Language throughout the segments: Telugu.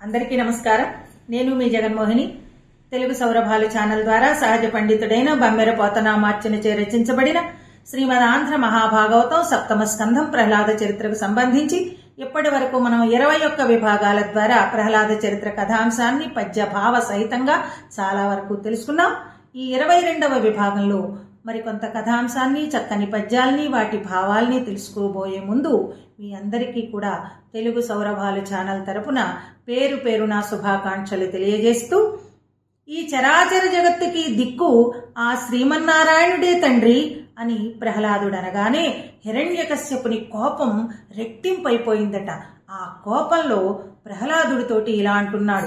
అందరికీ నమస్కారం. నేను మీ జగన్మోహిని. తెలుగు సౌరభాలు ఛానల్ ద్వారా సహజ పండితుడైన బమ్మెర పోతనామార్చనచే రచించబడిన శ్రీమద్ ఆంధ్ర మహాభాగవతం సప్తమ స్కంధం ప్రహ్లాద చరిత్రకు సంబంధించి ఇప్పటి వరకు మనం ఇరవై ఒక్క విభాగాల ద్వారా ప్రహ్లాద చరిత్ర కథాంశాన్ని పద్య భావ సహితంగా చాలా వరకు తెలుసుకున్నాం. ఈ ఇరవై రెండవ విభాగంలో మరికొంత కథాంశాన్ని చక్కని పద్యాల్ని వాటి భావాల్ని తెలుసుకోబోయే ముందు మీ అందరికీ కూడా తెలుగు సౌరభాలు ఛానల్ తరపున పేరు పేరున శుభాకాంక్షలు తెలియజేస్తూ ఈ చరాచర జగత్తుకి దిక్కు ఆ శ్రీమన్నారాయణుడే తండ్రి అని ప్రహ్లాదుడు అనగానే హిరణ్యకశ్యపుని కోపం రెట్టింపైపోయిందట. ఆ కోపంలో ప్రహ్లాదుడితోటి ఇలా అంటున్నాడు.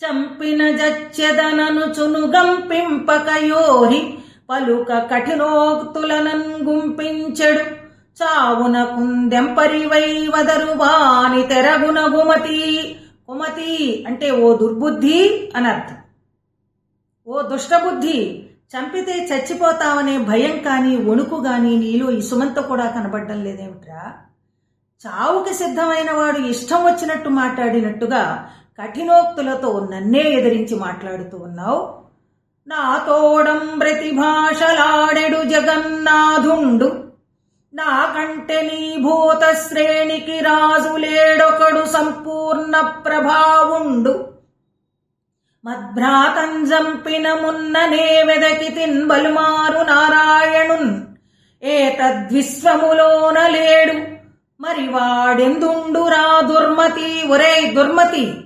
చంపిన జచ్చెదనను చునుగంపింపకయోరి పలుక కఠినోక్తులనన్ గుంపించెడు చావున కుందెంపరివై వదరువాని తెరగున గుమతి. కుమతి అంటే ఓ దుర్బుద్ధి అనర్థం. ఓ దుష్టబుద్ధి. చంపితే చచ్చిపోతావనే భయం కానీ వణుకు కానీ నీలో ఇసుమంత కూడా కనబడడం లేదేమిట్రా? చావుకి సిద్ధమైన వాడు ఇష్టం వచ్చినట్టు మాట్లాడినట్టుగా కఠినోక్తులతో నన్నే ఎదిరించి మాట్లాడుతూ ఉన్నావు. నాతోడం ప్రతిభాషలాడెడు జగన్నాథుండు. నాకంటే నీ భూత శ్రేణికి రాజులేడొకడు సంపూర్ణ ప్రభావుండు. మద్భ్రాతం జంపిన వెదకి తిన్బలుమారు నారాయణున్. ఏతద్విశ్వములోన లేడు మరి వాడెందుండురా దుర్మతి? ఒరే దుర్మతి!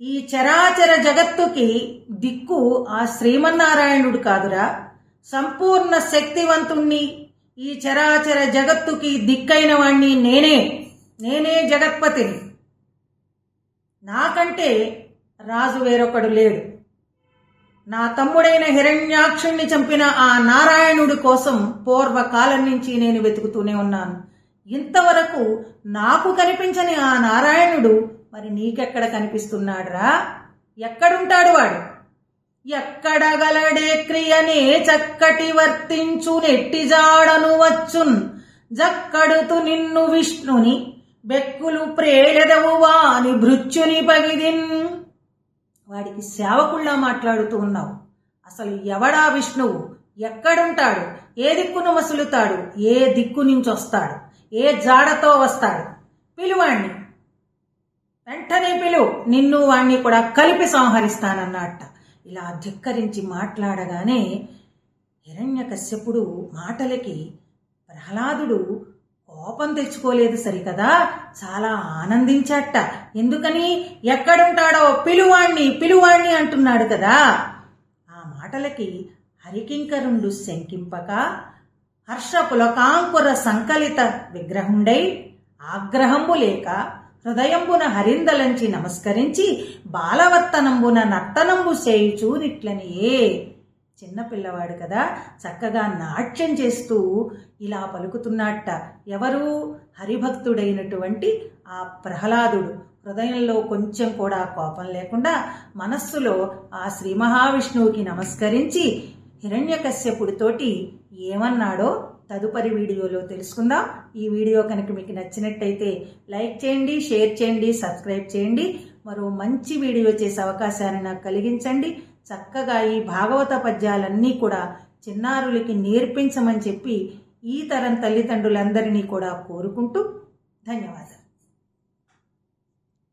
ఈ చరాచర జగత్తుకి దిక్కు ఆ శ్రీమన్నారాయణుడు కాదురా. సంపూర్ణ శక్తివంతుణ్ణి ఈ చరాచర జగత్తుకి దిక్కైన వాణ్ణి నేనే. నేనే జగత్పతిని. నాకంటే రాజు వేరొకడు లేడు. నా తమ్ముడైన హిరణ్యాక్షుణ్ణి చంపిన ఆ నారాయణుడి కోసం పూర్వకాలం నుంచి నేను వెతుకుతూనే ఉన్నాను. ఇంతవరకు నాకు కనిపించని ఆ నారాయణుడు మరి నీకెక్కడ కనిపిస్తున్నాడురా? ఎక్కడుంటాడు వాడు? ఎక్కడగలడే క్రియనే చక్కటి వర్తించు నెట్టి జాడను వచ్చున్. జక్కడుతు నిన్ను విష్ణుని బెక్కులు ప్రేలెదవు వాని భృత్యుని పగిదిన్. వాడికి సేవకుల్లా మాట్లాడుతూ ఉన్నావు. అసలు ఎవడా విష్ణువు? ఎక్కడుంటాడు? ఏ దిక్కును మసులుతాడు? ఏ దిక్కు నుంచి వస్తాడు ఏ జాడతో వస్తాడు? పిలువాణ్ణి వెంటనే పిలు నిన్ను వాణ్ణి కూడా కలిపి సంహరిస్తానన్నట్ట ఇలా ధిక్కరించి మాట్లాడగానే హిరణ్యకశ్యపుడు మాటలకి ప్రహ్లాదుడు కోపం తెచ్చుకోలేదు సరికదా? చాలా ఆనందించట ఎందుకని? ఎక్కడుంటాడో పిలువాణ్ణి పిలువాణ్ణి అంటున్నాడు కదా. ఆ మాటలకి హరికింకరుండు శంకింపక హర్షపులకాంకుర సంకలిత విగ్రహుండై ఆగ్రహము లేక హృదయంబున హరిందలంచి నమస్కరించి బాలవర్తనంబున నర్తనంబు చేయుచూనిట్లనియే చిన్నపిల్లవాడు కదా చక్కగా నాట్యం చేస్తూ ఇలా పలుకుతున్నట్ట. ఎవరు? హరిభక్తుడైనటువంటి ఆ ప్రహ్లాదుడు. హృదయంలో కొంచెం కూడా కోపం లేకుండా మనస్సులో ఆ శ్రీ మహావిష్ణువుకి నమస్కరించి హిరణ్యకశ్యపుడితోటి ఏమన్నాడో తదుపరి వీడియోలో తెలుసుకుందాం. ఈ వీడియో కనుక మీకు నచ్చినట్టయితే లైక్ చేయండి షేర్ చేయండి సబ్స్క్రైబ్ చేయండి. మరో మంచి వీడియో చేసే అవకాశాన్ని నాకు కలిగించండి. చక్కగా ఈ భాగవత పద్యాలన్నీ కూడా చిన్నారులకి నేర్పించమని చెప్పి ఈ తరం తల్లిదండ్రులందరినీ కూడా కోరుకుంటూ ధన్యవాదాలు.